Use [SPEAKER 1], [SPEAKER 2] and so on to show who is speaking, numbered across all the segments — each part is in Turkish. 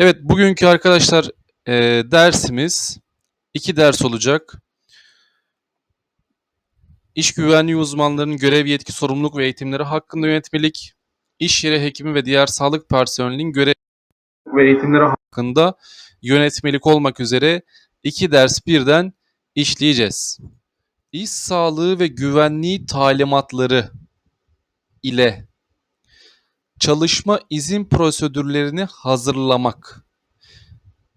[SPEAKER 1] Evet, bugünkü arkadaşlar e, dersimiz iki ders olacak. İş güvenliği uzmanlarının görev yetki, sorumluluk ve eğitimleri hakkında yönetmelik, iş yeri hekimi ve diğer sağlık personelinin görev ve eğitimleri hakkında yönetmelik olmak üzere iki ders birden işleyeceğiz. İş sağlığı ve güvenliği talimatları ile çalışma izin prosedürlerini hazırlamak,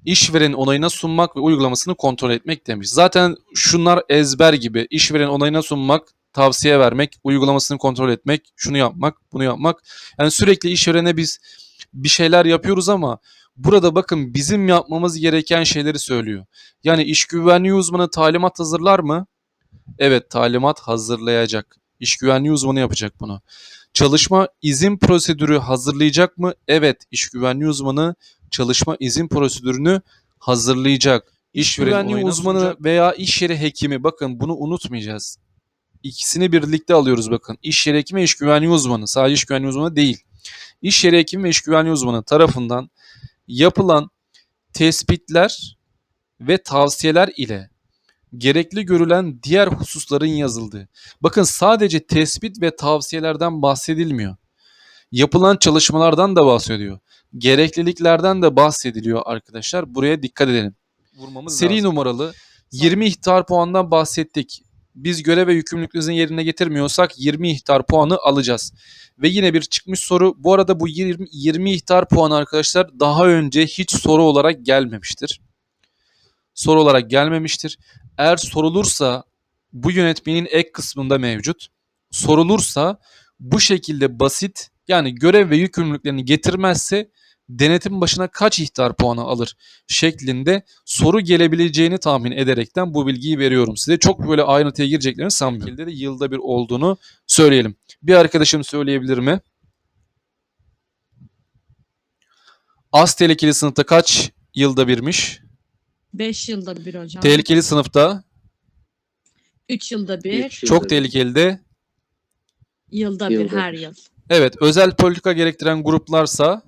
[SPEAKER 1] işveren onayına sunmak ve uygulamasını kontrol etmek demiş. Zaten şunlar ezber gibi. İşveren onayına sunmak, tavsiye vermek, uygulamasını kontrol etmek, şunu yapmak, bunu yapmak. Yani sürekli işverene biz bir şeyler yapıyoruz ama burada bakın bizim yapmamız gereken şeyleri söylüyor. Yani iş güvenliği uzmanı talimat hazırlar mı? Evet, talimat hazırlayacak. İş güvenliği uzmanı yapacak bunu. Çalışma izin prosedürü hazırlayacak mı? Evet, iş güvenliği uzmanı çalışma izin prosedürünü hazırlayacak. İş güvenliği uzmanı veya iş yeri hekimi bakın bunu unutmayacağız. İkisini birlikte alıyoruz bakın. İş yeri hekimi iş güvenliği uzmanı. Sadece iş güvenliği uzmanı değil. İş yeri hekimi ve iş güvenliği uzmanı tarafından yapılan tespitler ve tavsiyeler ile gerekli görülen diğer hususların yazıldığı. Bakın sadece tespit ve tavsiyelerden bahsedilmiyor. Yapılan çalışmalardan da bahsediyor. Gerekliliklerden de bahsediliyor arkadaşlar. Buraya dikkat edelim.
[SPEAKER 2] vurmamız
[SPEAKER 1] Seri
[SPEAKER 2] lazım.
[SPEAKER 1] numaralı 20 ihtar puandan bahsettik. Biz görev ve yükümlülüklerinizi yerine getirmiyorsak 20 ihtar puanı alacağız. Ve yine bir çıkmış soru. Bu arada bu 20, 20 ihtar puanı arkadaşlar daha önce hiç soru olarak gelmemiştir. Soru olarak gelmemiştir. Eğer sorulursa bu yönetmenin ek kısmında mevcut. Sorulursa bu şekilde basit yani görev ve yükümlülüklerini getirmezse denetim başına kaç ihtar puanı alır şeklinde soru gelebileceğini tahmin ederekten bu bilgiyi veriyorum size. Çok böyle ayrıntıya gireceklerini sanmıyorum. De yılda bir olduğunu söyleyelim. Bir arkadaşım söyleyebilir mi? Az tehlikeli sınıfta kaç yılda birmiş?
[SPEAKER 3] 5 yılda bir hocam.
[SPEAKER 1] Tehlikeli sınıfta
[SPEAKER 3] 3 yılda bir,
[SPEAKER 2] Üç
[SPEAKER 1] çok tehlikeli de
[SPEAKER 3] yılda bir
[SPEAKER 2] Yılda
[SPEAKER 3] her
[SPEAKER 2] bir.
[SPEAKER 3] yıl.
[SPEAKER 1] evet özel politika gerektiren gruplarsa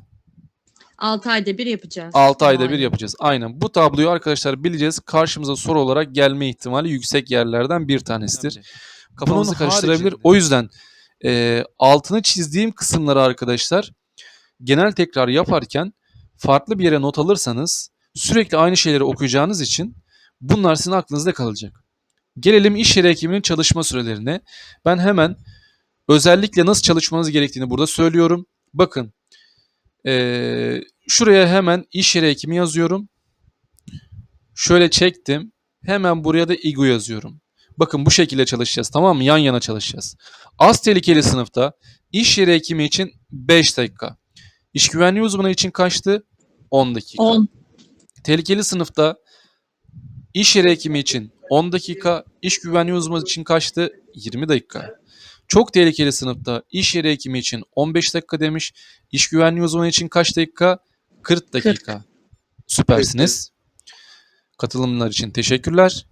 [SPEAKER 3] 6 ayda bir yapacağız.
[SPEAKER 1] 6 ayda bir
[SPEAKER 3] Aynen.
[SPEAKER 1] yapacağız. Aynen. Bu tabloyu arkadaşlar bileceğiz. Karşımıza soru olarak gelme ihtimali yüksek yerlerden bir tanesidir. Kafanızı
[SPEAKER 2] Bunun
[SPEAKER 1] karıştırabilir.
[SPEAKER 2] haricinde-
[SPEAKER 1] O yüzden e, altını çizdiğim kısımları arkadaşlar genel tekrar yaparken farklı bir yere not alırsanız sürekli aynı şeyleri okuyacağınız için bunlar sizin aklınızda kalacak. Gelelim iş yeri hekiminin çalışma sürelerine. Ben hemen özellikle nasıl çalışmanız gerektiğini burada söylüyorum. Bakın ee, şuraya hemen iş yeri hekimi yazıyorum. Şöyle çektim. Hemen buraya da İGU yazıyorum. Bakın bu şekilde çalışacağız tamam mı? Yan yana çalışacağız. Az tehlikeli sınıfta iş yeri hekimi için 5 dakika. İş güvenliği uzmanı için kaçtı? 10 dakika.
[SPEAKER 3] 10.
[SPEAKER 1] Tehlikeli sınıfta iş yeri hekimi için 10 dakika, iş güvenliği uzmanı için kaçtı? 20 dakika. Çok tehlikeli sınıfta iş yeri hekimi için 15 dakika demiş. İş güvenliği uzmanı için kaç dakika? 40 dakika. Süpersiniz. Katılımlar için teşekkürler.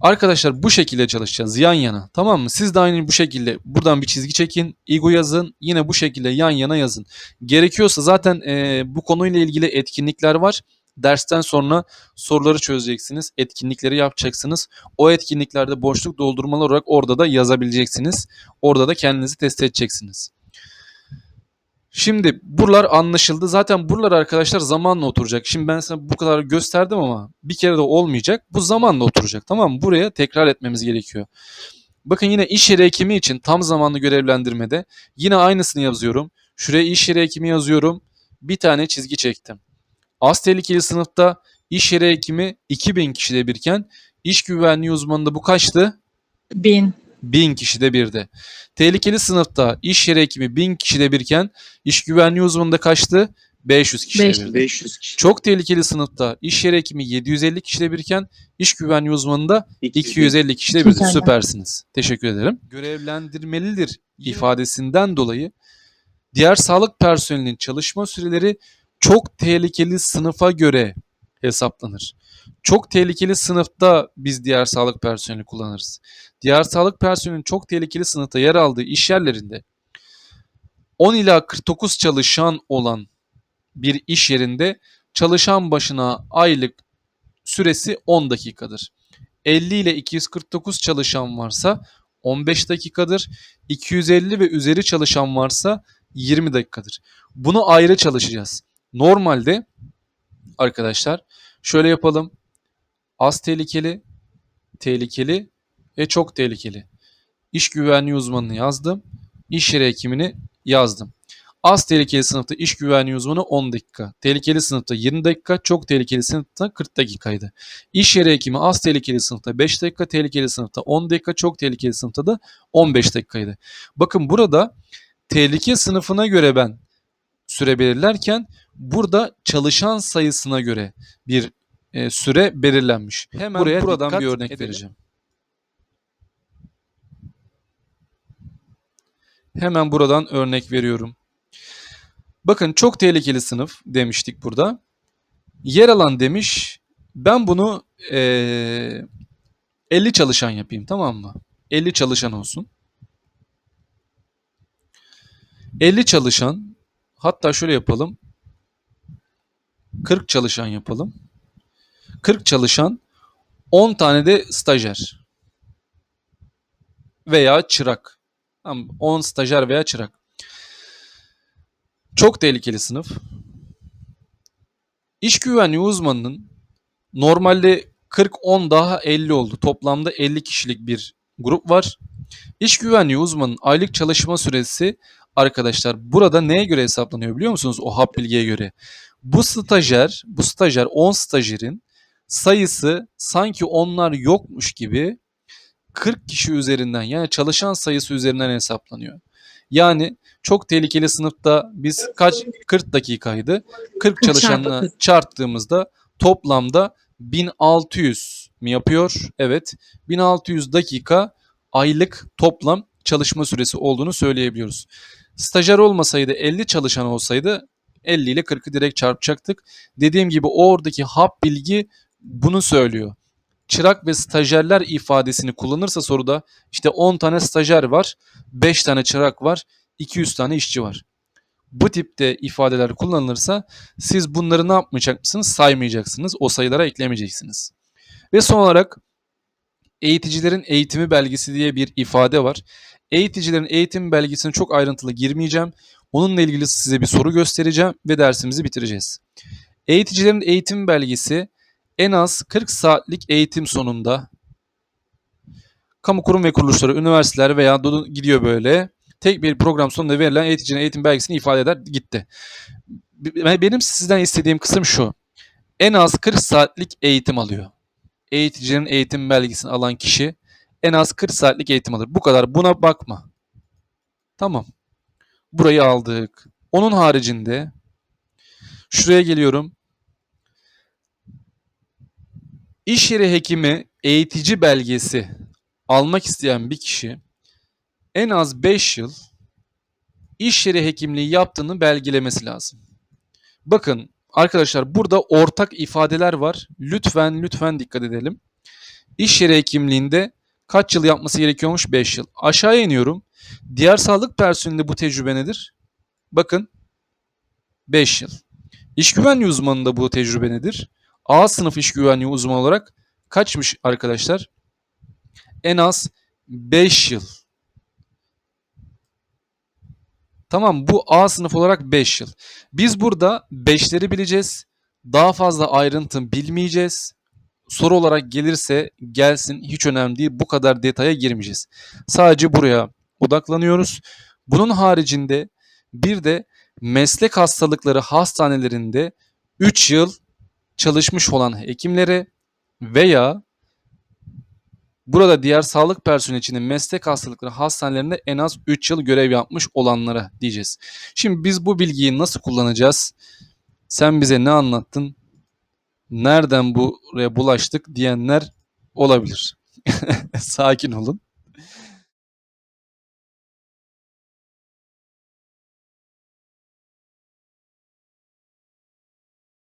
[SPEAKER 1] Arkadaşlar bu şekilde çalışacağız yan yana. Tamam mı? Siz de aynı bu şekilde buradan bir çizgi çekin. İGO yazın. Yine bu şekilde yan yana yazın. Gerekiyorsa zaten e, bu konuyla ilgili etkinlikler var. Dersten sonra soruları çözeceksiniz. Etkinlikleri yapacaksınız. O etkinliklerde boşluk doldurmalı olarak orada da yazabileceksiniz. Orada da kendinizi test edeceksiniz. Şimdi buralar anlaşıldı. Zaten buralar arkadaşlar zamanla oturacak. Şimdi ben sana bu kadar gösterdim ama bir kere de olmayacak. Bu zamanla oturacak tamam mı? Buraya tekrar etmemiz gerekiyor. Bakın yine iş yeri hekimi için tam zamanlı görevlendirmede yine aynısını yazıyorum. Şuraya iş yeri hekimi yazıyorum. Bir tane çizgi çektim. Az tehlikeli sınıfta iş yeri hekimi 2000 kişide birken iş güvenliği uzmanında bu kaçtı?
[SPEAKER 3] 1000.
[SPEAKER 1] 1000 kişide birde. Tehlikeli sınıfta iş yeri hekimi 1000 kişide birken iş güvenliği uzmanında kaçtı? 500 kişide
[SPEAKER 3] 500.
[SPEAKER 1] birde.
[SPEAKER 2] 500 kişi.
[SPEAKER 1] Çok tehlikeli sınıfta iş yeri hekimi 750 kişide birken iş güvenliği uzmanında 250 kişide birde.
[SPEAKER 3] Güzel.
[SPEAKER 1] Süpersiniz. Teşekkür ederim. Görevlendirmelidir ifadesinden dolayı diğer sağlık personelinin çalışma süreleri çok tehlikeli sınıfa göre hesaplanır. Çok tehlikeli sınıfta biz diğer sağlık personeli kullanırız. Diğer sağlık personelinin çok tehlikeli sınıfta yer aldığı iş yerlerinde 10 ila 49 çalışan olan bir iş yerinde çalışan başına aylık süresi 10 dakikadır. 50 ile 249 çalışan varsa 15 dakikadır. 250 ve üzeri çalışan varsa 20 dakikadır. Bunu ayrı çalışacağız. Normalde arkadaşlar şöyle yapalım. Az tehlikeli, tehlikeli ve çok tehlikeli. İş güvenliği uzmanını yazdım. İş yeri hekimini yazdım. Az tehlikeli sınıfta iş güvenliği uzmanı 10 dakika. Tehlikeli sınıfta 20 dakika. Çok tehlikeli sınıfta 40 dakikaydı. İş yeri hekimi az tehlikeli sınıfta 5 dakika. Tehlikeli sınıfta 10 dakika. Çok tehlikeli sınıfta da 15 dakikaydı. Bakın burada tehlike sınıfına göre ben süre belirlerken burada çalışan sayısına göre bir e, süre belirlenmiş. Hemen
[SPEAKER 2] Buraya
[SPEAKER 1] buradan bir örnek
[SPEAKER 2] edelim.
[SPEAKER 1] vereceğim. Hemen buradan örnek veriyorum. Bakın çok tehlikeli sınıf demiştik burada. Yer alan demiş. Ben bunu eee 50 çalışan yapayım tamam mı? 50 çalışan olsun. 50 çalışan hatta şöyle yapalım. 40 çalışan yapalım. 40 çalışan 10 tane de stajyer veya çırak. Tamam, 10 stajyer veya çırak. Çok tehlikeli sınıf. İş güvenliği uzmanının normalde 40-10 daha 50 oldu. Toplamda 50 kişilik bir grup var. İş güvenliği uzmanının aylık çalışma süresi arkadaşlar burada neye göre hesaplanıyor biliyor musunuz? O hap bilgiye göre. Bu stajyer, bu stajyer 10 stajyerin sayısı sanki onlar yokmuş gibi 40 kişi üzerinden yani çalışan sayısı üzerinden hesaplanıyor. Yani çok tehlikeli sınıfta biz kaç 40 dakikaydı. 40 çalışanla çarptığımızda toplamda 1600 mi yapıyor? Evet. 1600 dakika aylık toplam çalışma süresi olduğunu söyleyebiliyoruz. Stajyer olmasaydı 50 çalışan olsaydı 50 ile 40'ı direkt çarpacaktık. Dediğim gibi oradaki hap bilgi bunu söylüyor. Çırak ve stajyerler ifadesini kullanırsa soruda işte 10 tane stajyer var, 5 tane çırak var, 200 tane işçi var. Bu tipte ifadeler kullanılırsa siz bunları ne yapmayacak mısınız? Saymayacaksınız. O sayılara eklemeyeceksiniz. Ve son olarak eğiticilerin eğitimi belgesi diye bir ifade var. Eğiticilerin eğitim belgesine çok ayrıntılı girmeyeceğim. Onunla ilgili size bir soru göstereceğim ve dersimizi bitireceğiz. Eğiticilerin eğitim belgesi en az 40 saatlik eğitim sonunda kamu kurum ve kuruluşları, üniversiteler veya gidiyor böyle tek bir program sonunda verilen eğiticinin eğitim belgesini ifade eder gitti. Be- Benim sizden istediğim kısım şu. En az 40 saatlik eğitim alıyor. Eğiticinin eğitim belgesini alan kişi en az 40 saatlik eğitim alır. Bu kadar. Buna bakma. Tamam. Burayı aldık. Onun haricinde şuraya geliyorum. İş yeri hekimi eğitici belgesi almak isteyen bir kişi en az 5 yıl iş yeri hekimliği yaptığını belgelemesi lazım. Bakın arkadaşlar burada ortak ifadeler var. Lütfen lütfen dikkat edelim. İş yeri hekimliğinde kaç yıl yapması gerekiyormuş? 5 yıl. Aşağıya iniyorum. Diğer sağlık personelinde bu tecrübe nedir? Bakın 5 yıl. İş güvenliği uzmanında bu tecrübe nedir? A sınıf iş güvenliği uzmanı olarak kaçmış arkadaşlar? En az 5 yıl. Tamam bu A sınıf olarak 5 yıl. Biz burada 5'leri bileceğiz. Daha fazla ayrıntı bilmeyeceğiz. Soru olarak gelirse gelsin hiç önemli değil. Bu kadar detaya girmeyeceğiz. Sadece buraya odaklanıyoruz. Bunun haricinde bir de meslek hastalıkları hastanelerinde 3 yıl çalışmış olan hekimlere veya burada diğer sağlık personeli için meslek hastalıkları hastanelerinde en az 3 yıl görev yapmış olanlara diyeceğiz. Şimdi biz bu bilgiyi nasıl kullanacağız? Sen bize ne anlattın? Nereden buraya bulaştık diyenler olabilir. Sakin olun.